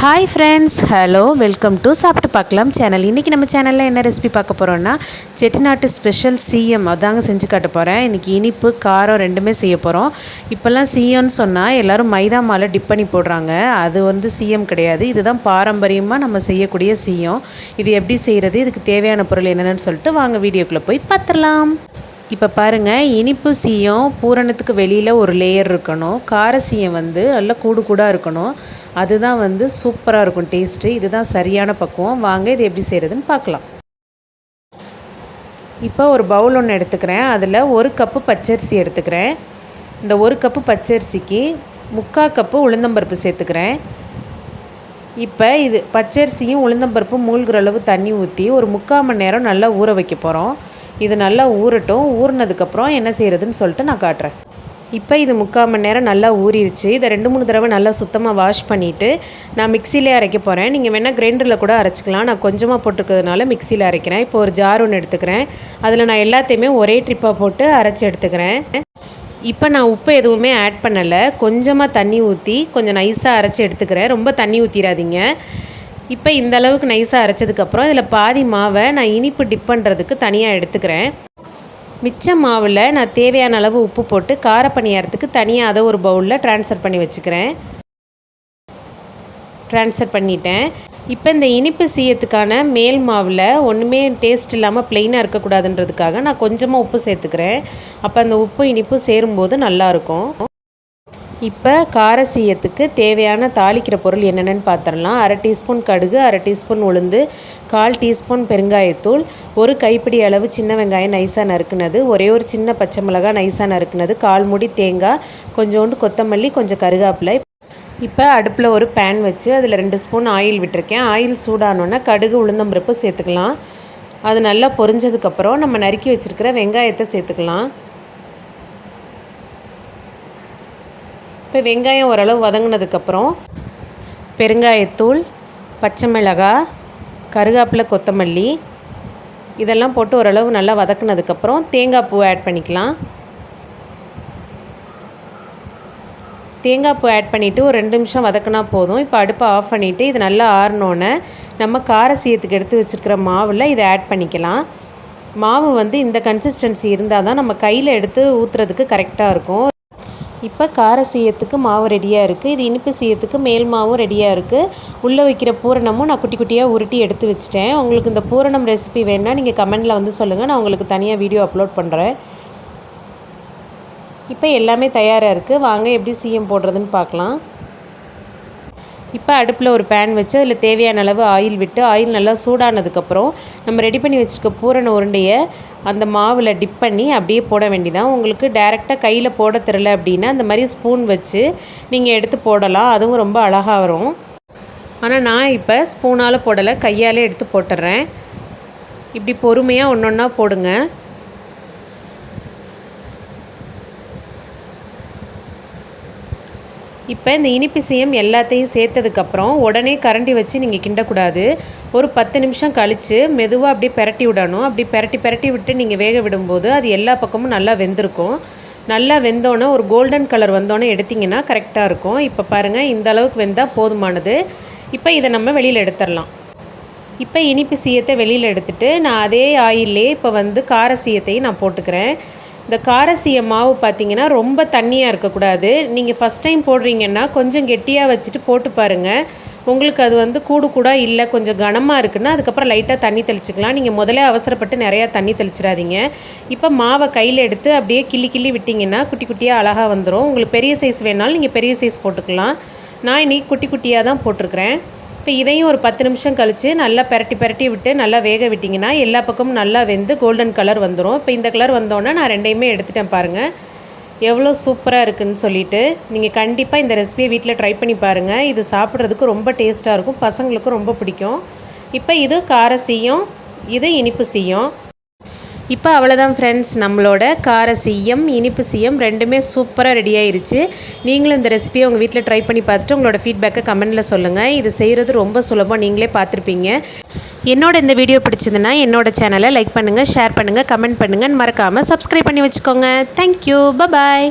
Hi friends hello welcome to சாப்பிட்டு பார்க்கலாம் channel இன்றைக்கி நம்ம சேனலில் என்ன ரெசிபி பார்க்க போகிறோன்னா செட்டிநாட்டு ஸ்பெஷல் சிஎம் அதாங்க செஞ்சு காட்ட போகிறேன் இன்றைக்கி இனிப்பு காரம் ரெண்டுமே செய்ய போகிறோம் இப்போல்லாம் சிஎம்னு சொன்னால் எல்லோரும் மைதா மாலை டிப் பண்ணி போடுறாங்க. அது வந்து சிஎம் கிடையாது. இதுதான் பாரம்பரியமாக நம்ம செய்யக்கூடிய சிஎம் இது எப்படி செய்கிறது இதுக்கு தேவையான பொருள் என்னென்னு சொல்லிட்டு வாங்க வீடியோக்குள்ளே போய் பார்த்துடலாம். இப்போ பாருங்கள் இனிப்பு சீயம் பூரணத்துக்கு வெளியில் ஒரு லேயர் இருக்கணும். கார சீயம் வந்து நல்லா கூடு கூடாக இருக்கணும். அதுதான் வந்து சூப்பராக இருக்கும் டேஸ்ட்டு இதுதான் சரியான பக்குவம். வாங்க இது எப்படி செய்கிறதுன்னு பார்க்கலாம். இப்போ ஒரு பவுல் ஒன்று எடுத்துக்கிறேன். அதில் ஒரு கப்பு பச்சரிசி எடுத்துக்கிறேன். இந்த ஒரு கப்பு பச்சரிசிக்கு முக்கால் கப்பு உளுந்தம்பருப்பு சேர்த்துக்கிறேன். இப்போ இது பச்சரிசியும் உளுந்தம்பருப்பும் மூழ்கிற அளவு தண்ணி ஊற்றி ஒரு முக்கால் மணி நேரம் நல்லா ஊற வைக்க போகிறோம் இது நல்லா ஊறட்டும். ஊறினதுக்கப்புறம் என்ன செய்கிறதுன்னு சொல்லிட்டு நான் காட்டுறேன். இப்போ இது முக்கால் மணி நேரம் நல்லா ஊறிடுச்சு இதை ரெண்டு மூணு தடவை நல்லா சுத்தமாக வாஷ் பண்ணிவிட்டு நான் மிக்சியிலே அரைக்க போகிறேன் நீங்கள் வேணால் கிரைண்டரில் கூட அரைச்சிக்கலாம். நான் கொஞ்சமாக போட்டுருக்கிறதுனால மிக்சியில் அரைக்கிறேன். இப்போ ஒரு ஜார் ஒன்று எடுத்துக்கிறேன். அதில் நான் எல்லாத்தையுமே ஒரே ட்ரிப்பாக போட்டு அரைச்சி எடுத்துக்கிறேன். இப்போ நான் உப்பு எதுவுமே ஆட் பண்ணலை. கொஞ்சமாக தண்ணி ஊற்றி கொஞ்சம் நைஸாக அரைச்சி எடுத்துக்கிறேன். ரொம்ப தண்ணி ஊற்றிடாதீங்க இப்போ இந்த அளவுக்கு நைஸாக அரைச்சதுக்கப்புறம் இதில் பாதி மாவை நான் இனிப்பு டிப் பண்ணுறதுக்கு தனியாக எடுத்துக்கிறேன். மிச்ச மாவில் நான் தேவையான அளவு உப்பு போட்டு கார பணியாரத்துக்கு தனியாக அதை ஒரு பவுலில் ட்ரான்ஸ்ஃபர் பண்ணி வச்சுக்கிறேன். ட்ரான்ஸ்ஃபர் பண்ணிட்டேன். இப்போ இந்த இனிப்பு சீயத்துக்கான மேல் மாவில் ஒன்றுமே டேஸ்ட் இல்லாமல் ப்ளெயினாக இருக்கக்கூடாதுன்றதுக்காக நான் கொஞ்சமாக உப்பு சேர்த்துக்கிறேன். அப்போ அந்த உப்பு இனிப்பு சேரும்போது நல்லாயிருக்கும் இப்போ காரசீயத்துக்கு தேவையான தாளிக்கிற பொருள் என்னென்னு பார்த்துடலாம். அரை டீஸ்பூன் கடுகு அரை டீஸ்பூன் உளுந்து கால் டீஸ்பூன் பெருங்காயத்தூள் ஒரு கைப்பிடி அளவு சின்ன வெங்காயம் நைஸாக நறுக்குனது ஒரே ஒரு சின்ன பச்சை மிளகா நைஸாக நறுக்குனது கால் முடி தேங்காய் கொஞ்சோண்டு கொத்தமல்லி கொஞ்சம் கருகாப்பிலை. இப்போ அடுப்பில் ஒரு பேன் வச்சு அதில் ரெண்டு ஸ்பூன் ஆயில் விட்டுருக்கேன். ஆயில் சூடானோன்னே கடுகு உளுந்தம்பருப்பு சேர்த்துக்கலாம். அது நல்லா பொரிஞ்சதுக்கப்புறம் நம்ம நறுக்கி வச்சுருக்கிற வெங்காயத்தை சேர்த்துக்கலாம். இப்போ வெங்காயம் ஓரளவு வதங்கினதுக்கப்புறம் பெருங்காயத்தூள் பச்சை மிளகாய் கருகாப்பில் கொத்தமல்லி இதெல்லாம் போட்டு ஓரளவு நல்லா வதக்குனதுக்கப்புறம் தேங்காய் பூ ஆட் பண்ணிக்கலாம். தேங்காய் பூ ஆட் பண்ணிவிட்டு ஒரு ரெண்டு நிமிஷம் வதக்கினா போதும். இப்போ அடுப்பை ஆஃப் பண்ணிவிட்டு இது நல்லா ஆறினோன்னே நம்ம காரசியத்துக்கு எடுத்து வச்சுருக்கிற மாவில் இதை ஆட் பண்ணிக்கலாம். மாவு வந்து இந்த கன்சிஸ்டன்சி இருந்தால் தான் நம்ம கையில் எடுத்து ஊற்றுறதுக்கு கரெக்டாக இருக்கும். இப்போ கார சீயத்துக்கு மாவு ரெடியாக இருக்குது இது இனிப்பு சீயத்துக்கு மேல் மாவும் ரெடியாக இருக்குது உள்ளே வைக்கிற பூரணமும் நான் குட்டி குட்டியாக உருட்டி எடுத்து வச்சுட்டேன். உங்களுக்கு இந்த பூரணம் ரெசிபி வேணால் நீங்கள் கமெண்டில் வந்து சொல்லுங்கள் நான் உங்களுக்கு தனியாக வீடியோ அப்லோட் பண்ணுறேன் இப்போ எல்லாமே தயாராக இருக்குது வாங்க எப்படி சீயம் போடுறதுன்னு பார்க்கலாம். இப்போ அடுப்பில் ஒரு பேன் வச்சு அதில் தேவையான அளவு ஆயில் விட்டு ஆயில் நல்லா சூடானதுக்கப்புறம் நம்ம ரெடி பண்ணி வச்சுருக்க பூரண உருண்டையை அந்த மாவில் டிப் பண்ணி அப்படியே போட வேண்டியதான் உங்களுக்கு டேரெக்டாக கையில் போட தெரில அப்படின்னா அந்த மாதிரி ஸ்பூன் வச்சு நீங்கள் எடுத்து போடலாம். அதுவும் ரொம்ப அழகாக வரும். ஆனால் நான் இப்போ ஸ்பூனால் போடலை கையாலே எடுத்து போட்டுடுறேன் இப்படி பொறுமையாக ஒன்று ஒன்றா போடுங்க. இப்போ இந்த இனிப்பு சீயம் எல்லாத்தையும் சேர்த்ததுக்கப்புறம் உடனே கரண்டி வச்சு நீங்கள் கிண்டக்கூடாது. ஒரு பத்து நிமிஷம் கழித்து மெதுவாக அப்படியே பெரட்டி விடணும். அப்படி பெரட்டி பெரட்டி விட்டு நீங்கள் வேக விடும்போது அது எல்லா பக்கமும் நல்லா வெந்திருக்கும். நல்லா வெந்தோன்னே ஒரு கோல்டன் கலர் வந்தோன்னே எடுத்திங்கன்னா கரெக்டாக இருக்கும். இப்போ பாருங்கள் இந்த அளவுக்கு வெந்தால் போதுமானது. இப்போ இதை நம்ம வெளியில் எடுத்துடலாம். இப்போ இனிப்பு சீயத்தை வெளியில் எடுத்துகிட்டு நான் அதே ஆயிலே இப்போ வந்து கார சீயத்தையும் நான் போட்டுக்கிறேன். இந்த காரசிய மாவு பார்த்தீங்கன்னா ரொம்ப தண்ணியாக இருக்கக்கூடாது. நீங்கள் ஃபஸ்ட் டைம் போடுறீங்கன்னா கொஞ்சம் கெட்டியாக வச்சுட்டு போட்டு பாருங்கள் உங்களுக்கு அது வந்து கூடு கூட இல்லை கொஞ்சம் கனமாக இருக்குன்னா அதுக்கப்புறம் லைட்டாக தண்ணி தெளிச்சிக்கலாம். நீங்கள் முதலே அவசரப்பட்டு நிறையா தண்ணி தெளிச்சிடாதீங்க. இப்போ மாவை கையில் எடுத்து அப்படியே கிள்ளி கிள்ளி விட்டிங்கன்னா குட்டி குட்டியாக அழகாக வந்துடும் உங்களுக்கு பெரிய சைஸ் வேணாலும் நீங்கள் பெரிய சைஸ் போட்டுக்கலாம். நான் இன்றைக்கி குட்டி குட்டியாக தான் போட்டிருக்கிறேன். இப்போ இதையும் ஒரு பத்து நிமிஷம் கழித்து நல்லா பரட்டி பரட்டி விட்டு நல்லா வேக விட்டிங்கன்னா எல்லா பக்கமும் நல்லா வெந்து கோல்டன் கலர் வந்துடும் இப்போ இந்த கலர் வந்தோன்னே நான் ரெண்டையுமே எடுத்துட்டேன் பாருங்கள் எவ்வளோ சூப்பராக இருக்குதுன்னு சொல்லிட்டு நீங்கள் கண்டிப்பாக இந்த ரெசிபியை வீட்டில் ட்ரை பண்ணி பாருங்கள் இது சாப்பிட்றதுக்கு ரொம்ப டேஸ்ட்டாக இருக்கும் பசங்களுக்கும் ரொம்ப பிடிக்கும். இப்போ இது கார சீயம் இது இனிப்பு சீயம். இப்போ அவ்வளோதான் ஃப்ரெண்ட்ஸ் நம்மளோட கார சீயம் இனிப்பு சீயம் ரெண்டுமே சூப்பராக ரெடி ஆயிருச்சு. நீங்களும் இந்த ரெசிபியை உங்கள் வீட்டில் ட்ரை பண்ணி பார்த்துட்டு உங்களோட ஃபீட்பேக்கை கமெண்ட்டில் சொல்லுங்கள் இது செய்கிறது ரொம்ப சுலபம் நீங்களே பார்த்துருப்பீங்க. என்னோட இந்த வீடியோ பிடிச்சதுன்னா என்னோட சேனலை லைக் பண்ணுங்கள் ஷேர் பண்ணுங்கள் கமெண்ட் பண்ணுங்கன்னு மறக்காமல் சப்ஸ்கிரைப் பண்ணி வச்சுக்கோங்க. Thank you bye bye